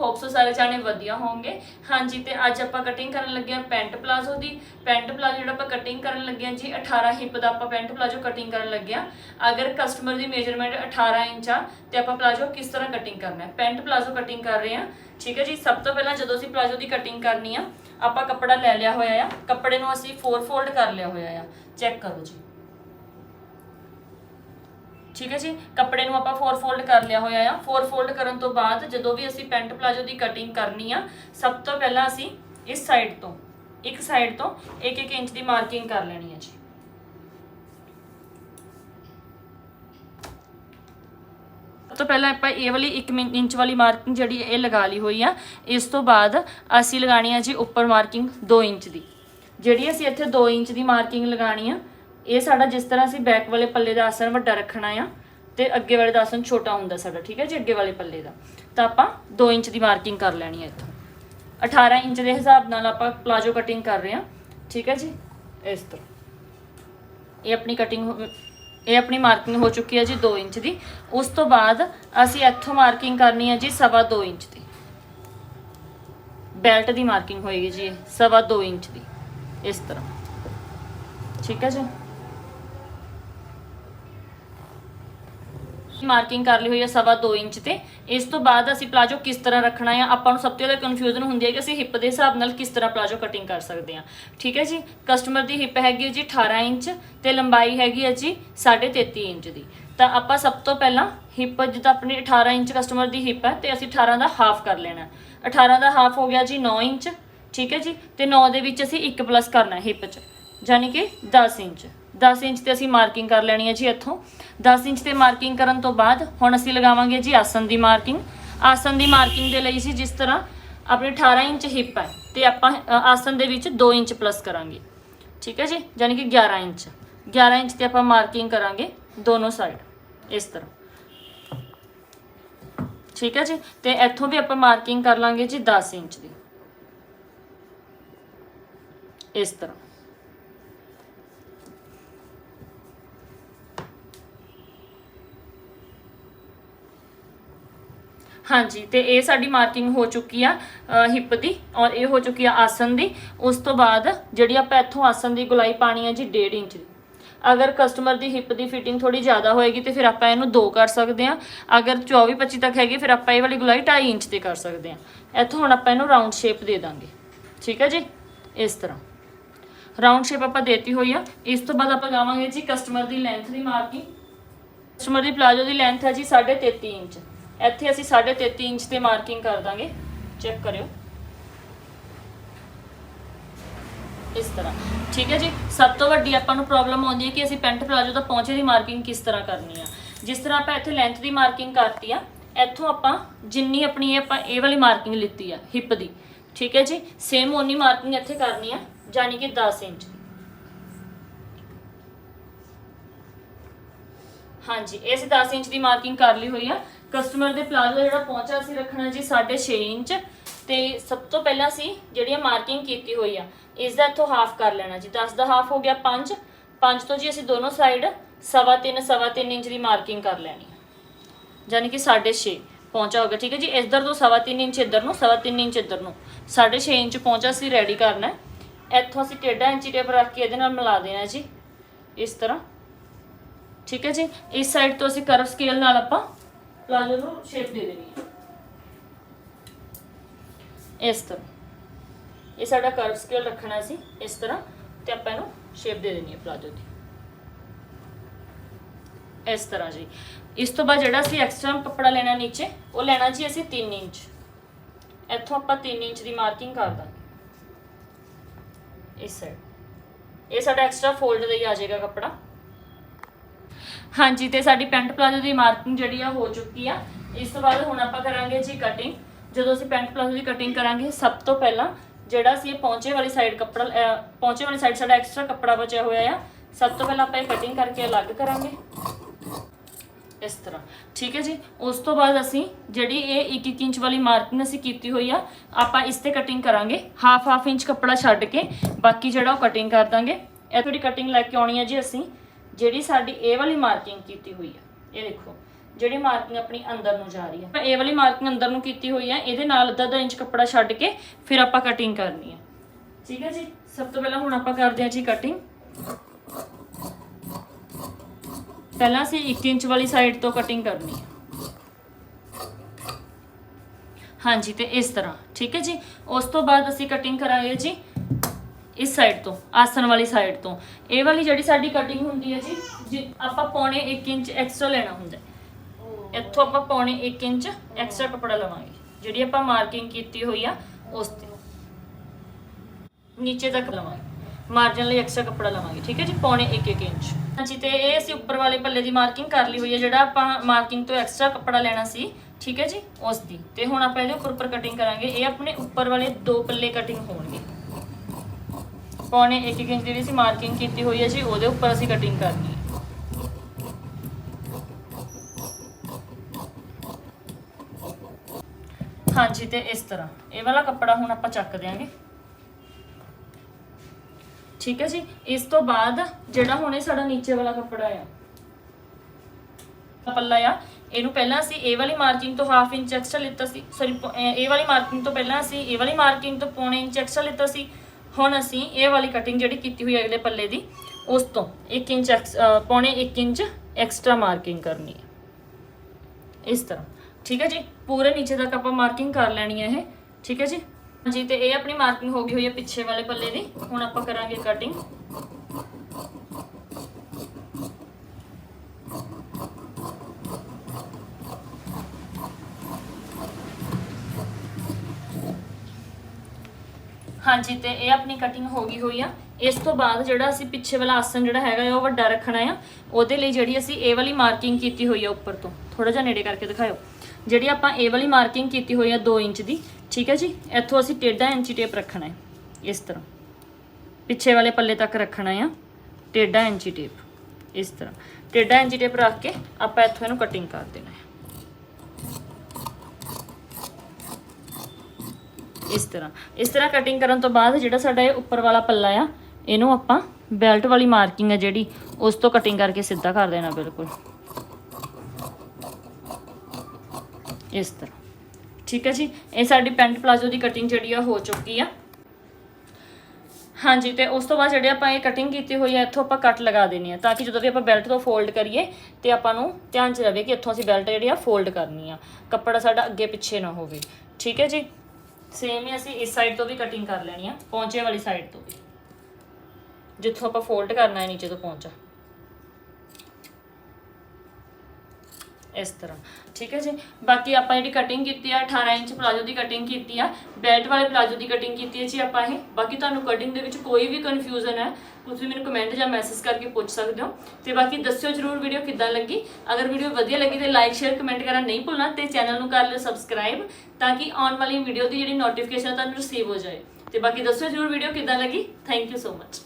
Hopes ਸਾਰੇ ਜਾਣੇ ਵਧੀਆ ਹੋਵੋਗੇ ਹਾਂਜੀ, ਤੇ ਅੱਜ ਆਪਾਂ ਕਟਿੰਗ ਕਰਨ ਲੱਗੇ ਹਾਂ ਪੈਂਟ ਪਲਾਜ਼ੋ ਦੀ। ਪੈਂਟ ਪਲਾਜ਼ੋ ਜਿਹੜਾ ਆਪਾਂ ਕਟਿੰਗ ਕਰਨ ਲੱਗੇ ਹਾਂ ਜੀ 18 ਹਿੱਪ ਦਾ ਆਪਾਂ ਪੈਂਟ ਪਲਾਜ਼ੋ ਕਟਿੰਗ ਕਰਨ ਲੱਗੇ ਹਾਂ। ਅਗਰ ਕਸਟਮਰ ਦੀ ਮੇਜਰਮੈਂਟ 18 ਇੰਚ ਆ, ਤੇ ਆਪਾਂ ਪਲਾਜ਼ੋ ਕਿਸ ਤਰ੍ਹਾਂ ਕਟਿੰਗ ਕਰਨਾ ਹੈ? ਪੈਂਟ ਪਲਾਜ਼ੋ ਕਟਿੰਗ ਕਰ ਰਹੇ ਹਾਂ। ਠੀਕ ਹੈ ਜੀ, ਸਭ ਤੋਂ ਪਹਿਲਾਂ ਜਦੋਂ ਅਸੀਂ ਪਲਾਜ਼ੋ ਦੀ ਕਟਿੰਗ ਕਰਨੀ ਆ, ਆਪਾਂ ਕੱਪੜਾ ਲੈ ਲਿਆ ਹੋਇਆ ਆ। ਕੱਪੜੇ ਨੂੰ ਅਸੀਂ 4 ਫੋਲਡ ਕਰ ਲਿਆ ਹੋਇਆ ਆ। ਚੈੱਕ ਕਰੋ ਜੀ। ਠੀਕ ਹੈ ਜੀ? ਕੱਪੜੇ ਨੂੰ ਆਪਾਂ ਫੋਰ ਫੋਲਡ ਕਰ ਲਿਆ ਹੋਇਆ ਆ। ਫੋਰ ਫੋਲਡ ਕਰਨ ਤੋਂ ਬਾਅਦ ਜਦੋਂ ਵੀ ਅਸੀਂ ਪੈਂਟ ਪਲਾਜੋ ਦੀ ਕਟਿੰਗ ਕਰਨੀ ਆ, ਸਭ ਤੋਂ ਪਹਿਲਾਂ ਅਸੀਂ ਇਸ ਸਾਈਡ ਤੋਂ, ਇੱਕ ਸਾਈਡ ਤੋਂ 1-1 ਇੰਚ ਦੀ ਮਾਰਕਿੰਗ ਕਰ ਲੈਣੀ ਹੈ ਜੀ। ਸਭ ਤੋਂ ਪਹਿਲਾਂ ਆਪਾਂ ਇਹ ਵਾਲੀ 1 ਇੰਚ ਵਾਲੀ ਮਾਰਕਿੰਗ ਜਿਹੜੀ ਇਹ ਲਗਾ ਲਈ ਹੋਈ ਆ, ਇਸ ਤੋਂ ਬਾਅਦ ਅਸੀਂ ਲਗਾਣੀ ਆ ਜੀ ਉੱਪਰ ਮਾਰਕਿੰਗ 2 ਇੰਚ ਦੀ। ਜਿਹੜੀ ਅਸੀਂ ਇੱਥੇ 2 ਇੰਚ ਦੀ ਮਾਰਕਿੰਗ ਲਗਾਣੀ ਆ ਇਹ ਸਾਡਾ ਜਿਸ ਤਰ੍ਹਾਂ ਅਸੀਂ ਬੈਕ ਵਾਲੇ ਪੱਲੇ ਦਾ ਆਸਣ ਵੱਡਾ ਰੱਖਣਾ ਆ ਤੇ ਅੱਗੇ ਵਾਲੇ ਦਾ ਆਸਨ ਛੋਟਾ ਹੁੰਦਾ ਸਾਡਾ, ਠੀਕ ਹੈ ਜੀ? ਅੱਗੇ ਵਾਲੇ ਪੱਲੇ ਦਾ। ਤਾਂ ਆਪਾਂ 2 ਇੰਚ ਦੀ ਮਾਰਕਿੰਗ ਕਰ ਲੈਣੀ ਹੈ ਇੱਥੋਂ। 18 ਇੰਚ ਦੇ ਹਿਸਾਬ ਨਾਲ ਆਪਾਂ ਪਲਾਜੋ ਕਟਿੰਗ ਕਰ ਰਹੇ ਹਾਂ ਠੀਕ ਹੈ ਜੀ? ਇਸ ਤਰ੍ਹਾਂ। ਇਹ ਆਪਣੀ ਕਟਿੰਗ ਇਹ ਆਪਣੀ ਮਾਰਕਿੰਗ ਹੋ ਚੁੱਕੀ ਹੈ ਜੀ 2 ਇੰਚ ਦੀ। ਉਸ ਤੋਂ ਬਾਅਦ ਅਸੀਂ ਇੱਥੋਂ ਮਾਰਕਿੰਗ ਕਰਨੀ ਹੈ ਜੀ ਸਵਾ 2 ਇੰਚ ਦੀ। ਬੈਲਟ ਦੀ ਮਾਰਕਿੰਗ ਹੋਏਗੀ ਜੀ ਸਵਾ 2 ਇੰਚ ਦੀ। ਇਸ ਤਰ੍ਹਾਂ। ਠੀਕ ਹੈ ਜੀ? ਮਾਰਕਿੰਗ ਕਰ ਲਈ ਹੋਈ ਹੈ ਸਵਾ 2 ਇੰਚ ਤੇ। ਇਸ ਤੋਂ ਬਾਅਦ ਅਸੀਂ ਪਲਾਜੋ ਕਿਸ ਤਰ੍ਹਾਂ ਰੱਖਣਾ ਹੈ ਆਪਾਂ ਨੂੰ ਸਭ ਤੋਂ ਜ਼ਿਆਦਾ ਕਨਫਿਊਜ਼ਨ ਹੁੰਦੀ ਹੈ ਕਿ ਅਸੀਂ ਹਿੱਪ ਦੇ ਹਿਸਾਬ ਨਾਲ ਕਿਸ ਤਰ੍ਹਾਂ ਪਲਾਜੋ ਕਟਿੰਗ ਕਰ ਸਕਦੇ ਹਾਂ। ਠੀਕ ਹੈ ਜੀ? ਕਸਟਮਰ ਦੀ ਹਿੱਪ ਹੈਗੀ ਹੈ ਜੀ 18 ਇੰਚ ਤੇ ਲੰਬਾਈ ਹੈਗੀ ਹੈ ਜੀ 33.5 ਇੰਚ ਦੀ। ਤਾਂ ਆਪਾਂ ਸਭ ਤੋਂ ਪਹਿਲਾਂ ਹਿੱਪ ਜਿੱਦਾਂ ਆਪਣੀ 18 ਇੰਚ ਕਸਟਮਰ ਦੀ ਹਿੱਪ ਹੈ ਤੇ ਅਸੀਂ 18 ਦਾ ਹਾਫ ਕਰ ਲੈਣਾ ਹੈ। 18 ਦਾ ਹਾਫ ਹੋ ਗਿਆ ਜੀ 9 ਇੰਚ। ਠੀਕ ਹੈ ਜੀ? ਤੇ 9 ਦੇ ਵਿੱਚ ਅਸੀਂ 1 ਪਲੱਸ ਕਰਨਾ ਹਿੱਪ 'ਚ ਯਾਨੀ ਕਿ 10 ਇੰਚ। 10 ਇੰਚ ਤੇ ਅਸੀਂ ਮਾਰਕਿੰਗ ਕਰ ਲੈਣੀ ਹੈ ਜੀ ਇੱਥੋਂ। 10 ਇੰਚ ਤੇ ਮਾਰਕਿੰਗ ਕਰਨ ਤੋਂ ਬਾਅਦ ਹੁਣ ਅਸੀਂ ਲਗਾਵਾਂਗੇ ਜੀ ਆਸਨ ਦੀ ਮਾਰਕਿੰਗ। ਆਸਨ ਦੀ ਮਾਰਕਿੰਗ ਦੇ ਲਈ ਸੀ ਜਿਸ ਤਰ੍ਹਾਂ ਆਪਣੀ 18 ਇੰਚ ਹਿੱਪ ਹੈ ਤੇ ਆਪਾਂ ਅ, ਆਸਨ ਦੇ ਵਿੱਚ 2 ਇੰਚ ਪਲੱਸ ਕਰਾਂਗੇ। ਠੀਕ ਹੈ ਜੀ? ਯਾਨੀ ਕਿ 11 ਇੰਚ। 11 ਇੰਚ ਤੇ ਆਪਾਂ ਮਾਰਕਿੰਗ ਕਰਾਂਗੇ ਦੋਨੋਂ ਸਾਈਡ ਇਸ ਤਰ੍ਹਾਂ। ਠੀਕ ਹੈ ਜੀ? ਤੇ ਇੱਥੋਂ ਵੀ ਆਪਾਂ ਮਾਰਕਿੰਗ ਕਰ ਲਾਂਗੇ ਜੀ 10 ਇੰਚ ਦੀ। ਇਸ ਤਰ੍ਹਾਂ। ਹਾਂਜੀ, ਤੇ ਇਹ ਸਾਡੀ ਮਾਰਕਿੰਗ ਹੋ ਚੁੱਕੀ ਆ ਹਿੱਪ ਦੀ ਔਰ ਇਹ ਹੋ ਚੁੱਕੀ ਆ ਆਸਨ ਦੀ। ਉਸ ਤੋਂ ਬਾਅਦ ਜਿਹੜੀ ਆਪਾਂ ਇੱਥੋਂ ਆਸਨ ਦੀ ਗੁਲਾਈ ਪਾਣੀ ਆ ਜੀ 1.5 ਇੰਚ ਦੀ। ਅਗਰ ਕਸਟਮਰ ਦੀ ਹਿੱਪ ਦੀ ਫਿਟਿੰਗ ਥੋੜੀ ਜ਼ਿਆਦਾ ਹੋਏਗੀ ਤੇ ਫਿਰ ਆਪਾਂ ਇਹਨੂੰ 2 ਕਰ ਸਕਦੇ ਆ। ਅਗਰ 24 25 ਤੱਕ ਹੈਗੀ, ਫਿਰ ਆਪਾਂ ਇਹ ਵਾਲੀ ਗੁਲਾਈ 2.5 ਇੰਚ 'ਤੇ ਕਰ ਸਕਦੇ ਆ। ਇੱਥੋਂ ਹੁਣ ਆਪਾਂ ਇਹਨੂੰ ਰਾਉਂਡ ਸ਼ੇਪ ਦੇ ਦਾਂਗੇ। ਠੀਕ ਹੈ ਜੀ? ਇਸ ਤਰ੍ਹਾਂ। ਰਾਉਂਡ ਸ਼ੇਪ ਆਪਾਂ ਦੇਤੀ ਹੋਈ ਆ। ਇਸ ਤੋਂ ਬਾਅਦ ਆਪਾਂ ਗਾਵਾਂਗੇ ਜੀ ਕਸਟਮਰ ਦੀ ਲੈਂਥ ਦੀ ਮਾਰਕਿੰਗ। ਕਸਟਮਰ ਦੀ ਪਲਾਜੋ ਦੀ ਲੈਂਥ ਹੈ ਜੀ 33.5 ਇੰਚ। ਇੱਥੇ ਅਸੀਂ 33.5 ਇੰਚ ਤੇ ਮਾਰਕਿੰਗ ਕਰ ਦਾਂਗੇ। ਚੈੱਕ ਕਰਿਓ। ਇਸ ਤਰ੍ਹਾਂ। ਠੀਕ ਹੈ ਜੀ? ਸਭ ਤੋਂ ਵੱਡੀ ਆਪਾਂ ਨੂੰ ਪ੍ਰੋਬਲਮ ਆਉਂਦੀ ਹੈ ਕਿ ਅਸੀਂ ਪੈਂਟ ਪਲਾਜੋ ਦਾ ਪਹੁੰਚੇ ਦੀ ਮਾਰਕਿੰਗ ਕਿਸ ਤਰ੍ਹਾਂ ਕਰਨੀ ਆ। ਜਿਸ ਤਰ੍ਹਾਂ ਆਪਾਂ ਇੱਥੇ ਲੈਂਥ ਦੀ ਮਾਰਕਿੰਗ ਕਰਤੀ ਆ, ਇੱਥੋਂ ਆਪਾਂ ਜਿੰਨੀ ਆਪਣੀ ਇਹ ਆਪਾਂ ਇਹ ਵਾਲੀ ਮਾਰਕਿੰਗ ਲਿੱਤੀ ਆ ਹਿੱਪ ਦੀ। ਠੀਕ ਹੈ ਜੀ? ਸੇਮ ਓਨੀ ਮਾਰਕਿੰਗ ਇੱਥੇ ਕਰਨੀ ਆ ਯਾਨੀ ਕਿ 10 ਇੰਚ ਦੀ। ਹਾਂਜੀ ਇਸ 10 ਇੰਚ ਦੀ ਮਾਰਕਿੰਗ ਕਰ ਲਈ ਹੋਈ ਆ। ਕਸਟਮਰ ਦੇ ਪਲਾਜ਼ੋ ਜਿਹੜਾ ਪਹੁੰਚਾ ਅਸੀਂ ਰੱਖਣਾ ਜੀ 6.5 ਇੰਚ, ਤੇ ਸਭ ਤੋਂ ਪਹਿਲਾਂ ਅਸੀਂ ਜਿਹੜੀ ਮਾਰਕਿੰਗ ਕੀਤੀ ਹੋਈ ਆ ਇਸ ਦਾ ਇੱਥੋਂ ਹਾਫ ਕਰ ਲੈਣਾ ਜੀ। 10 ਦਾ ਹਾਫ ਹੋ ਗਿਆ 5 5 ਤੋਂ ਜੀ ਅਸੀਂ ਦੋਨੋਂ ਸਾਈਡ ਸਵਾ ਤਿੰਨ ਸਵਾ ਤਿੰਨ ਇੰਚ ਦੀ ਮਾਰਕਿੰਗ ਕਰ ਲੈਣੀ ਆ। ਯਾਨੀ ਕਿ 6.5 ਪਹੁੰਚਾ ਹੋ ਗਿਆ ਠੀਕ ਹੈ ਜੀ? ਇੱਧਰ ਤੋਂ ਸਵਾ ਤਿੰਨ ਇੰਚ, ਇੱਧਰ ਨੂੰ ਸਵਾ ਤਿੰਨ ਇੰਚ, ਇੱਧਰ ਨੂੰ। 6.5 ਇੰਚ ਪਹੁੰਚਾ ਅਸੀਂ ਰੈਡੀ ਕਰਨਾ। ਇੱਥੋਂ ਅਸੀਂ ਟੇਢਾ ਇੰਚੀ ਟੇਪ ਰੱਖ ਕੇ ਇਹਦੇ ਨਾਲ ਮਿਲਾ ਦੇਣਾ ਜੀ, ਇਸ ਤਰ੍ਹਾਂ। ਠੀਕ ਹੈ ਜੀ? ਇਸ ਸਾਈਡ ਤੋਂ ਅਸੀਂ ਕਰਵ ਸਕੇਲ ਨਾਲ ਆਪਾਂ ਪਲਾਜੋ ਨੂੰ ਸ਼ੇਪ ਦੇ ਦੇਣੀ ਹੈ ਇਸ ਤਰ੍ਹਾਂ ਇਹ ਸਾਡਾ ਕਰਵ ਸਕੇਲ ਰੱਖਣਾ ਸੀ ਇਸ ਤਰ੍ਹਾਂ ਤੇ ਆਪਾਂ ਇਹਨੂੰ ਸ਼ੇਪ ਦੇ ਦੇਣੀ ਹੈ ਪਲਾਜੋ ਦੀ ਇਸ ਤਰ੍ਹਾਂ ਜੀ ਇਸ ਤੋਂ ਬਾਅਦ ਜਿਹੜਾ ਅਸੀਂ ਐਕਸਟਰਾ ਕੱਪੜਾ ਲੈਣਾ ਨੀਚੇ ਉਹ ਲੈਣਾ ਜੀ ਅਸੀਂ 3 ਇੰਚ ਇੱਥੋਂ ਆਪਾਂ 3 ਇੰਚ ਦੀ ਮਾਰਕਿੰਗ ਕਰ ਦਾਂਗੇ ਇਸ ਸਾਈਡ ਇਹ ਸਾਡਾ ਐਕਸਟਰਾ ਫੋਲਡ ਲਈ ਆ ਜਾਏਗਾ ਕੱਪੜਾ ਹਾਂਜੀ ਤੇ ਸਾਡੀ ਪੈਂਟ ਪਲਾਜ਼ੋ ਦੀ ਮਾਰਕਿੰਗ ਜਿਹੜੀ ਆ ਹੋ ਚੁੱਕੀ ਆ। ਇਸ ਤੋਂ ਬਾਅਦ ਹੁਣ ਆਪਾਂ ਕਰਾਂਗੇ ਜੀ ਕਟਿੰਗ ਜਦੋਂ ਅਸੀਂ ਪੈਂਟ ਪਲਾਜ਼ੋ ਦੀ ਕਟਿੰਗ ਕਰਾਂਗੇ ਸਭ ਤੋਂ ਪਹਿਲਾਂ ਜਿਹੜਾ ਸੀ ਇਹ ਪੌਂਚੇ ਵਾਲੀ ਸਾਈਡ ਕੱਪੜਾ ਅਹ, ਪੌਂਚੇ ਵਾਲੀ ਸਾਈਡ ਸਾਡਾ ਐਕਸਟਰਾ ਕੱਪੜਾ ਬਚਿਆ ਹੋਇਆ ਆ। ਸਭ ਤੋਂ ਪਹਿਲਾਂ ਆਪਾਂ ਇਹ ਕਟਿੰਗ ਕਰਕੇ ਅਲੱਗ ਕਰਾਂਗੇ। ਇਸ ਤਰ੍ਹਾਂ। ਠੀਕ ਹੈ ਜੀ? ਉਸ ਤੋਂ ਬਾਅਦ ਅਸੀਂ ਜਿਹੜੀ ਇਹ 1-1 ਇੰਚ ਵਾਲੀ ਮਾਰਕਿੰਗ ਅਸੀਂ ਕੀਤੀ ਹੋਈ ਆ ਆਪਾਂ ਇਸ ਤੇ ਕਟਿੰਗ ਕਰਾਂਗੇ। ਹਾਫ ਹਾਫ ਇੰਚ ਕੱਪੜਾ ਛੱਡ ਕੇ ਬਾਕੀ ਜਿਹੜਾ ਉਹ ਕਟਿੰਗ ਕਰ ਦਾਂਗੇ। ਇਹ ਥੋੜੀ ਕਟਿੰਗ ਲੈ ਕੇ ਆਉਣੀ ਹੈ ਜੀ ਅਸੀਂ। ਜਿਹੜੀ ਸਾਡੀ ਇਹ ਵਾਲੀ ਮਾਰਕਿੰਗ ਕੀਤੀ ਹੋਈ ਆ, ਇਹ ਦੇਖੋ ਜਿਹੜੀ ਮਾਰਕਿੰਗ ਆਪਣੀ ਅੰਦਰ ਨੂੰ ਜਾ ਰਹੀ ਹੈ ਇਹ ਵਾਲੀ ਮਾਰਕਿੰਗ ਅੰਦਰ ਨੂੰ ਕੀਤੀ ਹੋਈ ਹੈ ਇਹਦੇ ਨਾਲ ਅੱਧਾ ਅੱਧਾ ਇੰਚ ਕੱਪੜਾ ਛੱਡ ਕੇ ਫਿਰ ਆਪਾਂ ਕਟਿੰਗ ਕਰਨੀ ਹੈ ਠੀਕ ਹੈ ਜੀ? ਸਭ ਤੋਂ ਪਹਿਲਾਂ ਹੁਣ ਆਪਾਂ ਕਰਦੇ ਹਾਂ ਜੀ ਕਟਿੰਗ ਪਹਿਲਾਂ ਅਸੀਂ 1 ਇੰਚ ਵਾਲੀ ਸਾਈਡ ਤੋਂ ਕਟਿੰਗ ਕਰਨੀ ਹੈ ਹਾਂਜੀ, ਤੇ ਇਸ ਤਰ੍ਹਾਂ। ਠੀਕ ਹੈ ਜੀ? ਉਸ ਤੋਂ ਬਾਅਦ ਅਸੀਂ ਕਟਿੰਗ ਕਰਾਂਗੇ ਜੀ ਇਸ ਸਾਈਡ ਤੋਂ, ਆਸਣ ਵਾਲੀ ਸਾਈਡ ਤੋਂ। ਇਹ ਵਾਲੀ ਜਿਹੜੀ ਸਾਡੀ ਕਟਿੰਗ ਹੁੰਦੀ ਹੈ ਜੀ ਜੀ ਆਪਾਂ ਪੌਣੇ 1 ਇੰਚ ਐਕਸਟਰਾ ਲੈਣਾ ਹੁੰਦਾ ਇੱਥੋਂ ਆਪਾਂ ਪੌਣੇ 1 ਇੰਚ ਐਕਸਟਰਾ ਕੱਪੜਾ ਲਵਾਂਗੇ। ਜਿਹੜੀ ਆਪਾਂ ਮਾਰਕਿੰਗ ਕੀਤੀ ਹੋਈ ਆ, ਉਸ ਤੇ। ਨੀਚੇ ਤੱਕ ਲਵਾਂਗੇ। ਮਾਰਜਨ ਲਈ ਐਕਸਟਰਾ ਕੱਪੜਾ ਲਵਾਂਗੇ, ਠੀਕ ਹੈ ਜੀ? ਪੌਣੇ 1 1 ਇੰਚ। ਹਾਂਜੀ, ਤੇ ਇਹ ਅਸੀਂ ਉੱਪਰ ਵਾਲੇ ਪੱਲੇ ਦੀ ਮਾਰਕਿੰਗ ਕਰ ਲਈ ਹੋਈ ਹੈ, ਜਿਹੜਾ ਆਪਾਂ ਮਾਰਕਿੰਗ ਤੋਂ ਐਕਸਟਰਾ ਕੱਪੜਾ ਲੈਣਾ ਸੀ, ਠੀਕ ਹੈ ਜੀ? ਉਸ ਦੀ। ਤੇ ਹੁਣ ਆਪਾਂ ਇਹਦੇ ਉੱਪਰ ਉੱਪਰ ਕਟਿੰਗ ਕਰਾਂਗੇ। ਇਹ ਆਪਣੇ ਉੱਪਰ ਵਾਲੇ ਦੋ ਪੱਲੇ ਕਟਿੰਗ ਹੋਣਗੇ। ਪੌਣੇ 1 ਇੰਚ ਦੀ ਜਿਹੜੀ ਅਸੀਂ ਮਾਰਕਿੰਗ ਕੀਤੀ ਹੋਈ ਹੈ ਜੀ, ਉਹਦੇ ਉੱਪਰ ਅਸੀਂ ਕਟਿੰਗ ਕਰਨੀ ਹੈ। ਹਾਂਜੀ, ਤੇ ਇਸ ਤਰ੍ਹਾਂ। ਇਹ ਵਾਲਾ ਕੱਪੜਾ ਹੁਣ ਆਪਾਂ ਚੱਕ ਦਿਆਂਗੇ। ਠੀਕ ਹੈ ਜੀ? ਇਸ ਤੋਂ ਬਾਅਦ ਜਿਹੜਾ ਹੁਣ ਇਹ ਸਾਡਾ ਨੀਚੇ ਵਾਲਾ ਕੱਪੜਾ ਆ, ਪੱਲਾ ਆ, ਇਹਨੂੰ ਪਹਿਲਾਂ ਅਸੀਂ ਇਹ ਵਾਲੀ ਮਾਰਕਿੰਗ ਤੋਂ ਹਾਫ ਇੰਚ ਐਕਸਟਰਾ ਲਿੱਤਾ ਸੀ। ਸੌਰੀ ਇਹ ਵਾਲੀ ਮਾਰਕਿੰਗ ਤੋਂ ਪਹਿਲਾਂ ਅਸੀਂ ਇਹ ਵਾਲੀ ਮਾਰਕਿੰਗ ਤੋਂ ਪੌਣੇ ਇੰਚ ਐਕਸਟਰਾ ਲਿੱਤਾ ਸੀ। ਹੁਣ ਅਸੀਂ ਇਹ ਵਾਲੀ ਕਟਿੰਗ ਜਿਹੜੀ ਕੀਤੀ ਹੋਈ ਹੈ ਅਗਲੇ ਪੱਲੇ ਦੀ, ਉਸ ਤੋਂ 1 ਇੰਚ ਐਕਸ- ਪੌਣੇ 1 ਇੰਚ ਐਕਸਟਰਾ ਮਾਰਕਿੰਗ ਕਰਨੀ ਹੈ। ਇਸ ਤਰ੍ਹਾਂ। ਠੀਕ ਹੈ ਜੀ? ਪੂਰੇ ਨੀਚੇ ਤੱਕ ਆਪਾਂ ਮਾਰਕਿੰਗ ਕਰ ਲੈਣੀ ਹੈ ਇਹ। ਠੀਕ ਹੈ ਜੀ? ਜੀ ਤੇ ਇਹ ਆਪਣੀ ਮਾਰਕਿੰਗ ਹੋ ਗਈ ਹੋਈ ਹੈ ਪਿੱਛੇ ਵਾਲੇ ਪੱਲੇ ਦੀ। ਹੁਣ ਆਪਾਂ ਕਰਾਂਗੇ ਕਟਿੰਗ ਹਾਂਜੀ, ਤੇ ਇਹ ਆਪਣੀ ਕਟਿੰਗ ਹੋ ਗਈ ਹੋਈ ਆ। ਇਸ ਤੋਂ ਬਾਅਦ ਜਿਹੜਾ ਅਸੀਂ ਪਿੱਛੇ ਵਾਲਾ ਆਸਨ ਜਿਹੜਾ ਹੈਗਾ ਉਹ ਵੱਡਾ ਰੱਖਣਾ ਆ। ਉਹਦੇ ਲਈ ਜਿਹੜੀ ਅਸੀਂ ਇਹ ਵਾਲੀ ਮਾਰਕਿੰਗ ਕੀਤੀ ਹੋਈ ਆ ਉੱਪਰ ਤੋਂ। ਥੋੜਾ ਜਿਹਾ ਨੇੜੇ ਕਰਕੇ ਦਿਖਾਓ ਜਿਹੜੀ ਆਪਾਂ ਇਹ ਵਾਲੀ ਮਾਰਕਿੰਗ ਕੀਤੀ ਹੋਈ ਆ 2 ਇੰਚ ਦੀ, ਠੀਕ ਹੈ ਜੀ? ਇੱਥੋਂ ਅਸੀਂ ਟੇਢਾ ਇੰਚੀ ਟੇਪ ਰੱਖਣਾ ਹੈ। ਇਸ ਤਰ੍ਹਾਂ। ਪਿੱਛੇ ਵਾਲੇ ਪੱਲੇ ਤੱਕ ਰੱਖਣਾ ਆ। ਟੇਢਾ ਇੰਚੀ ਟੇਪ ਇਸ ਤਰ੍ਹਾਂ। ਟੇਢਾ ਇੰਚੀ ਟੇਪ ਰੱਖ ਕੇ ਆਪਾਂ ਇੱਥੋਂ ਇਹਨੂੰ ਕਟਿੰਗ ਕਰ ਦੇਣਾ ਹੈ। ਇਸ ਤਰ੍ਹਾਂ। ਇਸ ਤਰ੍ਹਾਂ ਕਟਿੰਗ ਕਰਨ ਤੋਂ ਬਾਅਦ ਜਿਹੜਾ ਸਾਡਾ ਇਹ ਉੱਪਰ ਵਾਲਾ ਪੱਲਾ ਆ, ਇਹਨੂੰ ਆਪਾਂ ਬੈਲਟ ਵਾਲੀ ਮਾਰਕਿੰਗ ਆ ਜਿਹੜੀ, ਉਸ ਤੋਂ ਕਟਿੰਗ ਕਰਕੇ ਸਿੱਧਾ ਕਰ ਦੇਣਾ ਬਿਲਕੁਲ। ਇਸ ਤਰ੍ਹਾਂ। ਠੀਕ ਹੈ ਜੀ? ਇਹ ਸਾਡੀ ਪੈਂਟ ਪਲਾਜ਼ੋ ਦੀ ਕਟਿੰਗ ਜਿਹੜੀ ਆ, ਹੋ ਚੁੱਕੀ ਆ। ਹਾਂਜੀ, ਤੇ ਉਸ ਤੋਂ ਬਾਅਦ ਜਿਹੜੇ ਆਪਾਂ ਇਹ ਕਟਿੰਗ ਕੀਤੀ ਹੋਈ ਹੈ ਇੱਥੋਂ ਆਪਾਂ ਕੱਟ ਲਗਾ ਦੇਣੀ ਹੈ ਤਾਂ ਕਿ ਜਦੋਂ ਵੀ ਆਪਾਂ ਬੈਲਟ ਤੋਂ ਫੋਲਡ ਕਰੀਏ, ਤੇ ਆਪਾਂ ਨੂੰ ਧਿਆਨ 'ਚ ਰਵੇ ਕਿ ਇੱਥੋਂ ਅਸੀਂ ਬੈਲਟ ਜਿਹੜੀ ਆ ਫੋਲਡ ਕਰਨੀ ਆ। ਕੱਪੜਾ ਸਾਡਾ ਅੱਗੇ ਪਿੱਛੇ ਨਾ ਹੋਵੇ। ਠੀਕ ਹੈ ਜੀ? ਸੇਮ ਹੀ ਅਸੀਂ ਇਸ ਸਾਈਡ ਤੋਂ ਵੀ ਕਟਿੰਗ ਕਰ ਲੈਣੀ ਆ ਪੌਂਚੇ ਵਾਲੀ ਸਾਈਡ ਤੋਂ ਵੀ। ਜਿੱਥੋਂ ਆਪਾਂ ਫੋਲਡ ਕਰਨਾ ਹੈ, ਨੀਚੇ ਤੋਂ ਪੌਂਚਾ ਇਸ ਤਰ੍ਹਾਂ। ਠੀਕ ਹੈ ਜੀ? ਬਾਕੀ ਆਪਾਂ ਜਿਹੜੀ ਕਟਿੰਗ ਕੀਤੀ ਆ 18 ਇੰਚ ਪਲਾਜੋ ਦੀ ਕਟਿੰਗ ਕੀਤੀ ਆ ਬੈਲਟ ਵਾਲੇ ਪਲਾਜੋ ਦੀ ਕਟਿੰਗ ਕੀਤੀ ਹੈ ਜੀ ਆਪਾਂ ਇਹ। ਬਾਕੀ ਤੁਹਾਨੂੰ ਕਟਿੰਗ ਦੇ ਵਿੱਚ ਕੋਈ ਵੀ ਕਨਫਿਊਜ਼ਨ ਹੈ, ਤੁਸੀਂ ਮੈਨੂੰ ਕਮੈਂਟ ਜਾਂ ਮੈਸੇਜ ਕਰਕੇ ਪੁੱਛ ਸਕਦੇ ਹੋ। ਤੇ ਬਾਕੀ ਦੱਸਿਓ ਜਰੂਰ ਵੀਡੀਓ ਕਿੱਦਾਂ ਲੱਗੀ। ਅਗਰ ਵੀਡੀਓ ਵਧੀਆ ਲੱਗੀ ਤੇ ਲਾਈਕ ਸ਼ੇਅਰ ਕਮੈਂਟ ਕਰਨਾ ਨਹੀਂ ਭੁੱਲਣਾ ਤੇ ਚੈਨਲ ਨੂੰ ਕਰ ਲਿਓ ਸਬਸਕ੍ਰਾਈਬ ਤਾਂ ਕਿ ਆਉਣ ਵਾਲੀ ਵੀਡੀਓ ਦੀ ਜਿਹੜੀ ਨੋਟੀਫਿਕੇਸ਼ਨ ਤੁਹਾਨੂੰ ਰਿਸੀਵ ਹੋ ਜਾਏ। ਤੇ ਬਾਕੀ ਦੱਸਿਓ ਜਰੂਰ ਵੀਡੀਓ ਕਿੱਦਾਂ ਲੱਗੀ। Thank you so much